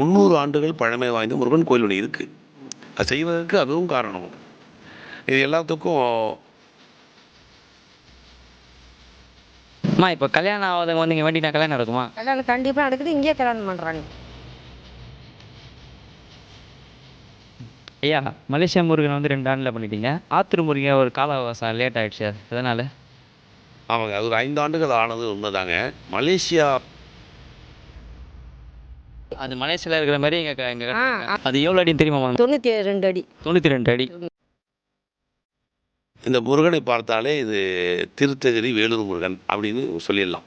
முந்நூறு ஆண்டுகள் பழமை வாய்ந்த முருகன் கோயில் ஒன்று இருக்குது அது செய்வதற்கு அதுவும் காரணம். இது எல்லாத்துக்கும் அம்மா இப்போ கல்யாணம் ஆகாதவங்க வந்து இங்கே வேண்டினா கல்யாணம் நடக்குமா? கல்யாணம் கண்டிப்பாக நடக்குது இங்கேயே கல்யாணம் பண்ணுறாங்க ஐயா மலேசியா முருகன் வந்து ரெண்டு ஆண்டில் பண்ணிட்டீங்க. ஆத்தூர் முருகன் ஒரு கால அவகாசம் லேட் ஆயிடுச்சு. அதனால்? ஆமாங்க அது ஒரு ஐந்து ஆண்டுகள் ஆனது உண்மைதாங்க. மலேசியா அது மலேசியாவில் இருக்கிற மாதிரி இங்கே ஆ அது எவ்வளோ அடின்னு தெரியுமா தொண்ணூற்றி ரெண்டு அடி. தொண்ணூற்றி ரெண்டு அடி. இந்த முருகனை பார்த்தாலே இது திருத்தகிரி வேலூர் முருகன் அப்படின்னு சொல்லிடலாம்.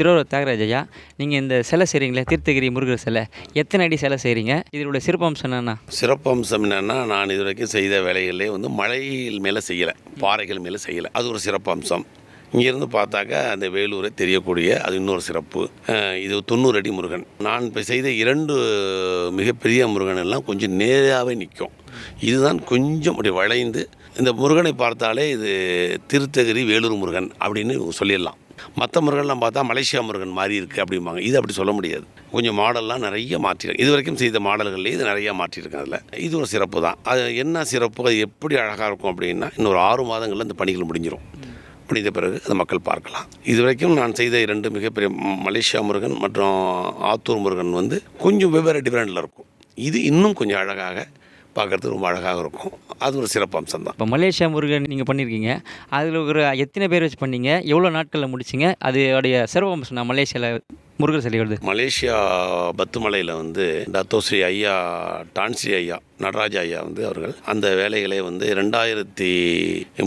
திருவாரூர் தியாகராஜ் ஐயா நீங்கள் இந்த சிலை செய்கிறீங்களே தீர்த்தகிரி முருகர் சிலை எத்தனை அடி சிலை செய்கிறீங்க இதனுடைய சிறப்பம்சம் என்னென்னா? சிறப்பம்சம் என்னென்னா நான் இது வரைக்கும் செய்த வேலைகளே வந்து மலையில் மேலே செய்யலை பாறைகள் மேலே செய்யலை. அது ஒரு சிறப்பம்சம். இங்கேருந்து பார்த்தாக்கா அந்த வேலூரை தெரியக்கூடிய அது இன்னொரு சிறப்பு. இது தொண்ணூறு அடி முருகன். நான் இப்போ செய்த இரண்டு மிகப்பெரிய முருகன் எல்லாம் கொஞ்சம் நேராகவே நிற்கும் இதுதான் கொஞ்சம் அப்படி வளைந்து இந்த முருகனை பார்த்தாலே இது திருத்தகிரி வேலூர் முருகன் அப்படின்னு சொல்லிடலாம். மற்ற முருகன்லாம் பார்த்தா மலேசியா முருகன் மாதிரி இருக்குது அப்படிம்பாங்க. இது அப்படி சொல்ல முடியாது. கொஞ்சம் மாடல்லாம் நிறைய மாற்றிருக்கேன் இது வரைக்கும் செய்த மாடல்கள்லேயே இது நிறையா மாற்றிருக்கேன் அதில். இது ஒரு சிறப்பு தான். அது என்ன சிறப்பு அது எப்படி அழகாக இருக்கும் அப்படின்னா இன்னொரு ஆறு மாதங்களில் இந்த பணிகள் முடிஞ்சிடும் முடிந்த பிறகு அதை மக்கள் பார்க்கலாம். இதுவரைக்கும் நான் செய்த இரண்டு மிகப்பெரிய மலேசியா முருகன் மற்றும் ஆத்தூர் முருகன் வந்து கொஞ்சம் வெவ்வேறு டிஃப்ரெண்டில் இருக்கும். இது இன்னும் கொஞ்சம் அழகாக பார்க்கறதுக்கு ரொம்ப அழகாக இருக்கும். அது ஒரு சிறப்பு அம்சம் தான் இப்போ மலேசியா முருகன் நீங்கள் பண்ணியிருக்கீங்க அதில் ஒரு எத்தனை பேர் வச்சு பண்ணீங்க? எவ்வளோ நாட்களில் முடிச்சிங்க? அதோடைய சிறப்பம்சம் நான் மலேசியாவில் முருகர் சிலை வருது மலேசியா பத்துமலையில் வந்து டத்தோஸ்ரீ ஐயா டான்ஸ்ரீ ஐயா நடராஜ ஐயா வந்து அவர்கள் அந்த வேலைகளை வந்து ரெண்டாயிரத்தி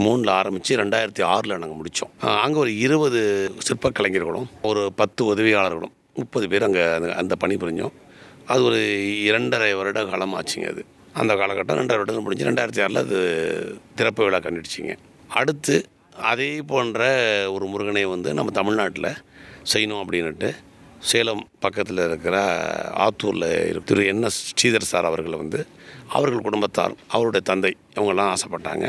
மூணில் ஆரம்பித்து ரெண்டாயிரத்தி ஆறில் நாங்கள் முடித்தோம் அங்கே ஒரு இருபது சிற்பக் கலைஞர்களும் ஒரு பத்து உதவியாளர்களும் முப்பது பேர் அங்கே அந்த பணி புரிஞ்சோம் அது ஒரு இரண்டரை வருட காலம் ஆச்சுங்க அது. அந்த காலகட்டம் ரெண்டாயிரம் வருடம் முடிஞ்சு ரெண்டாயிரத்தி ஆறில் அது திறப்பு விழா கண்டுடுச்சிங்க. அடுத்து அதே போன்ற ஒரு முருகனை வந்து நம்ம தமிழ்நாட்டில் செய்யணும் அப்படின்னுட்டு சேலம் பக்கத்தில் இருக்கிற ஆத்தூரில் திரு என் எஸ் ஸ்ரீதர் சார் அவர்களை வந்து அவர்கள் குடும்பத்தார் அவருடைய தந்தை இவங்கெல்லாம் ஆசைப்பட்டாங்க.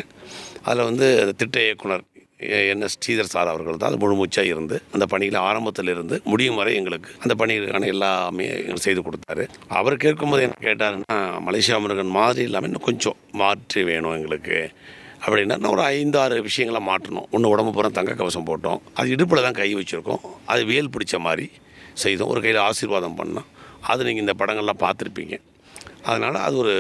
அதில் வந்து திட்ட இயக்குனர் என் எஸ் ஸ்ரீதர் சார் அவர்கள் தான் அது முழுமூச்சாக இருந்து அந்த பணியில் ஆரம்பத்தில் இருந்து முடியும் வரை எங்களுக்கு அந்த பணிகளுக்கான எல்லாமே எங்களுக்கு செய்து கொடுத்தாரு. அவர் கேட்கும்போது என்ன கேட்டாருன்னா மலேசியா முருகன் மாதிரி இல்லாமல் இன்னும் கொஞ்சம் மாற்றி வேணும் எங்களுக்கு. அப்படின்னா நான் ஒரு ஐந்தாறு விஷயங்களை மாற்றணும். ஒன்று உடம்பு பூரா தங்க கவசம் போட்டோம். அது இடுப்பில் தான் கை வச்சுருக்கோம். அது வேல் பிடிச்ச மாதிரி செய்தோம். ஒரு கையில் ஆசீர்வாதம் பண்ணோம். அது நீங்கள் இந்த படங்கள்லாம் பார்த்துருப்பீங்க. அதனால் அது ஒரு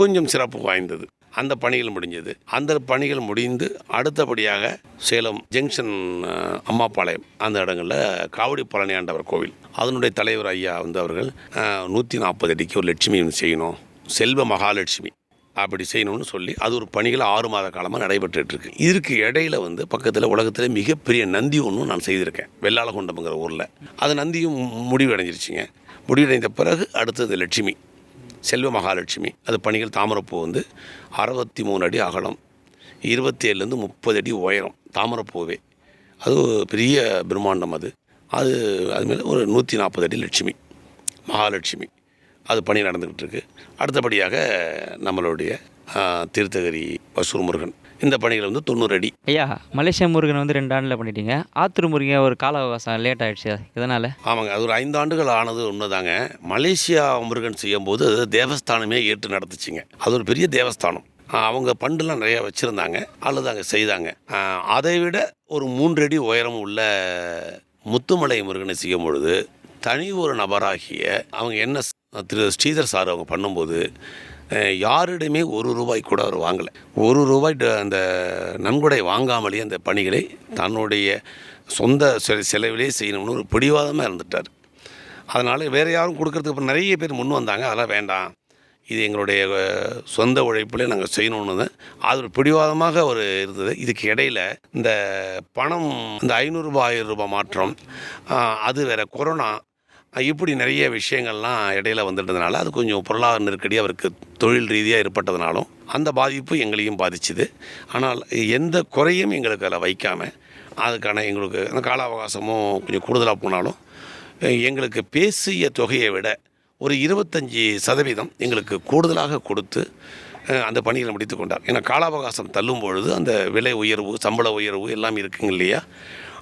கொஞ்சம் சிறப்பு வாய்ந்தது. அந்த பணிகள் முடிஞ்சது. அந்த பணிகள் முடிந்து அடுத்தபடியாக சேலம் ஜங்ஷன் அம்மாப்பாளையம் அம்மாபாளையம் அந்த இடங்களில் காவடி பழனி ஆண்டவர் கோவில். அதனுடைய தலைவர் ஐயா வந்து அவர்கள் நூற்றி நாற்பது அடிக்கு ஒரு லட்சுமி ஒன்று செய்யணும். செல்வ மகாலட்சுமி அப்படி செய்யணும்னு சொல்லி அது ஒரு பணிகள் ஆறு மாத காலமாக நடைபெற்றுட்டு இருக்கு இதற்கு இடையில வந்து பக்கத்தில் உலகத்தில் மிகப்பெரிய நந்தி ஒன்றும் நான் செய்திருக்கேன். வெள்ளாளகுண்டம்ங்கிற ஊரில். அது நந்தியும் முடிவடைஞ்சிருச்சுங்க. முடிவடைந்த பிறகு அடுத்தது லட்சுமி. செல்வ மகாலட்சுமி. அது பணிகள் தாமரப்பூ வந்து அறுபத்தி மூணு அடி அகலம் இருபத்தி ஏழுலேருந்து முப்பது அடி உயரம் தாமரப்பூவே. அது ஒரு பெரிய பிரம்மாண்டம் அது. அது அதுமாரி ஒரு நூற்றி நாற்பது அடி லட்சுமி மகாலட்சுமி. அது பணி நடந்துக்கிட்டு இருக்கு. அடுத்தபடியாக நம்மளுடைய திருத்தகிரி வசூர் முருகன் இந்த பணிகள் வந்து தொண்ணூறு அடி. ஐயா மலேசியா முருகன் வந்து ரெண்டு ஆண்டில் பண்ணிட்டீங்க. ஆத்தூர் முருகன் ஒரு கால அவகாசம் லேட் ஆயிடுச்சு. இதனால்? ஆமாங்க அது ஒரு ஐந்து ஆண்டுகள் ஆனது உண்மைதாங்க. மலேசியா முருகன் செய்யும்போது தேவஸ்தானமே ஏற்று நடத்துச்சுங்க. அது ஒரு பெரிய தேவஸ்தானம். அவங்க பண்டுலாம் நிறையா வச்சுருந்தாங்க அல்லது அங்கே செய்தாங்க. அதை விட ஒரு மூன்று அடி உயரம் உள்ள முத்துமலை முருகனை செய்யும் பொழுது தனி ஒரு நபராகிய அவங்க என்ன திரு ஸ்ரீதர் சார் அவங்க பண்ணும்போது யாரிடமே ஒரு ரூபாய் கூட அவர் வாங்கலை. ஒரு ரூபாய் அந்த நன்கொடை வாங்காமலேயே அந்த பணிகளை தன்னுடைய சொந்த செ- செலவிலே செய்யணும்னு ஒரு பிடிவாதமாக இருந்துட்டார். அதனால் வேறு யாரும் கொடுக்கறதுக்கு அப்புறம் நிறைய பேர் முன் வந்தாங்க. அதெல்லாம் வேண்டாம். இது எங்களுடைய சொந்த உழைப்பில் நாங்கள் செய்யணும்னு தான் அது ஒரு பிடிவாதமாக ஒரு இருந்தது. இதுக்கு இடையில் இந்த பணம் இந்த ஐநூறுரூபா ஆயிரம் ரூபாய் மாற்றம் அது வேறு கொரோனா இப்படி நிறைய விஷயங்கள்லாம் இடையில வந்துட்டதுனால அது கொஞ்சம் பொருளாதார நெருக்கடி அவருக்கு தொழில் ரீதியாக ஏற்பட்டதுனாலும் அந்த பாதிப்பு எங்களையும் பாதிச்சுது. ஆனால் எந்த குறையும் எங்களுக்கு அதில் வைக்காமல் அதுக்கான எங்களுக்கு அந்த கால அவகாசமும் கொஞ்சம் கூடுதலாக போனாலும் எங்களுக்கு பேசிய தொகையை விட ஒரு இருபத்தஞ்சி சதவீதம் எங்களுக்கு கூடுதலாக கொடுத்து அந்த பணிகளை முடித்து கொண்டார். ஏன்னா கால அவகாசம் தள்ளும் பொழுது அந்த விலை உயர்வு சம்பள உயர்வு எல்லாம் இருக்குங்க இல்லையா?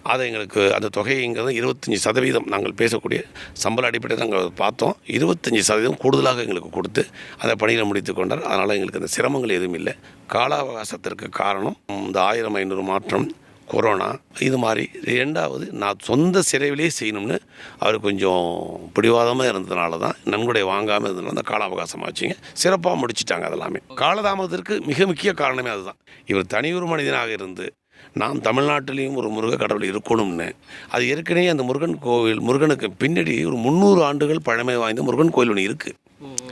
அதை எங்களுக்கு அந்த தொகைங்கிறது இருபத்தஞ்சி சதவீதம் நாங்கள் பேசக்கூடிய சம்பள அடிப்படையில் நாங்கள் பார்த்தோம். இருபத்தஞ்சி சதவீதம் கூடுதலாக எங்களுக்கு கொடுத்து அந்த பணிகளை முடித்து கொண்டார். அதனால் எங்களுக்கு அந்த சிரமங்கள் எதுவும் இல்லை. கால அவகாசத்திற்கு காரணம் இந்த ஆயிரம் ஐநூறு மாற்றம் கொரோனா இது மாதிரி ரெண்டாவது நான் சொந்த செலவிலே செய்யணும்னு அவர் கொஞ்சம் பிடிவாதமாக இருந்ததுனால தான் நன்கொடை வாங்காமல் இருந்ததுனால அந்த கால அவகாசமாக வச்சுங்க சிறப்பாக முடிச்சிட்டாங்க அதெல்லாமே. காலதாமதத்திற்கு மிக முக்கிய காரணமே அதுதான். இவர் தனியொரு மனிதனாக இருந்து நாம் தமிழ்நாட்டிலையும் ஒரு முருக கடவுள் இருக்கணும்னு. அது ஏற்கனவே அந்த முருகன் கோவில் முருகனுக்கு பின்னாடி ஒரு முந்நூறு ஆண்டுகள் பழமை வாய்ந்த முருகன் கோயில் ஒன்று இருக்குது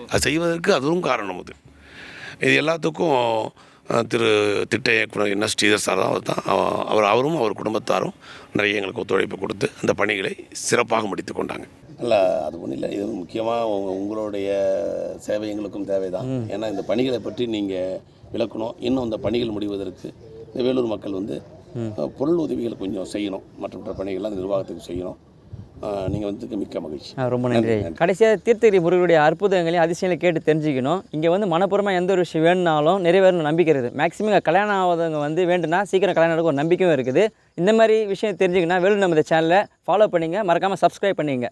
அது செய்வதற்கு அதுவும் காரணம் அது. இது எல்லாத்துக்கும் திரு திட்ட இயக்குனர் என்ன ஸ்ரீதர் சார் தான் அவர் தான் அவ- அவர் அவரும் அவர் குடும்பத்தாரும் நிறைய எங்களுக்கு ஒத்துழைப்பு கொடுத்து அந்த பணிகளை சிறப்பாக முடித்து கொண்டாங்க. இல்லை அது ஒன்றும் இல்லை. இது முக்கியமாக உங்களுடைய சேவை எங்களுக்கும் தேவைதான். ஏன்னா இந்த பணிகளை பற்றி நீங்கள் விளக்கணும். இன்னும் அந்த பணிகள் முடிவதற்கு இந்த வேலூர் மக்கள் வந்து பொருள் உதவிகள் கொஞ்சம் செய்யணும். மற்ற மற்ற பணிகள்லாம் அந்த நிர்வாகத்துக்கு செய்யணும். நீங்கள் வந்ததுக்கு மிக்க மகிழ்ச்சி. ரொம்ப நன்றி. கடைசியாக தீர்த்தகிரி முருகனுடைய அற்புதங்களையும் அதிசயங்களையும் கேட்டு தெரிஞ்சுக்கணும். இங்கே வந்து மனப்பூர்வமாக எந்த ஒரு விஷயம் வேணுனாலும் நிறைவேறணும் நம்பிக்கை இருக்குது மேக்ஸிமம் கல்யாணம் ஆகாதவங்க வந்து வேண்டுனா சீக்கிரம் கல்யாணம் நடக்கும் ஒரு நம்பிக்கையும் இருக்குது. இந்த மாதிரி விஷயம் தெரிஞ்சுக்கணும் வேலூர் நமது சேனலை ஃபாலோ பண்ணிங்க. மறக்காமல் சப்ஸ்கிரைப் பண்ணிங்க.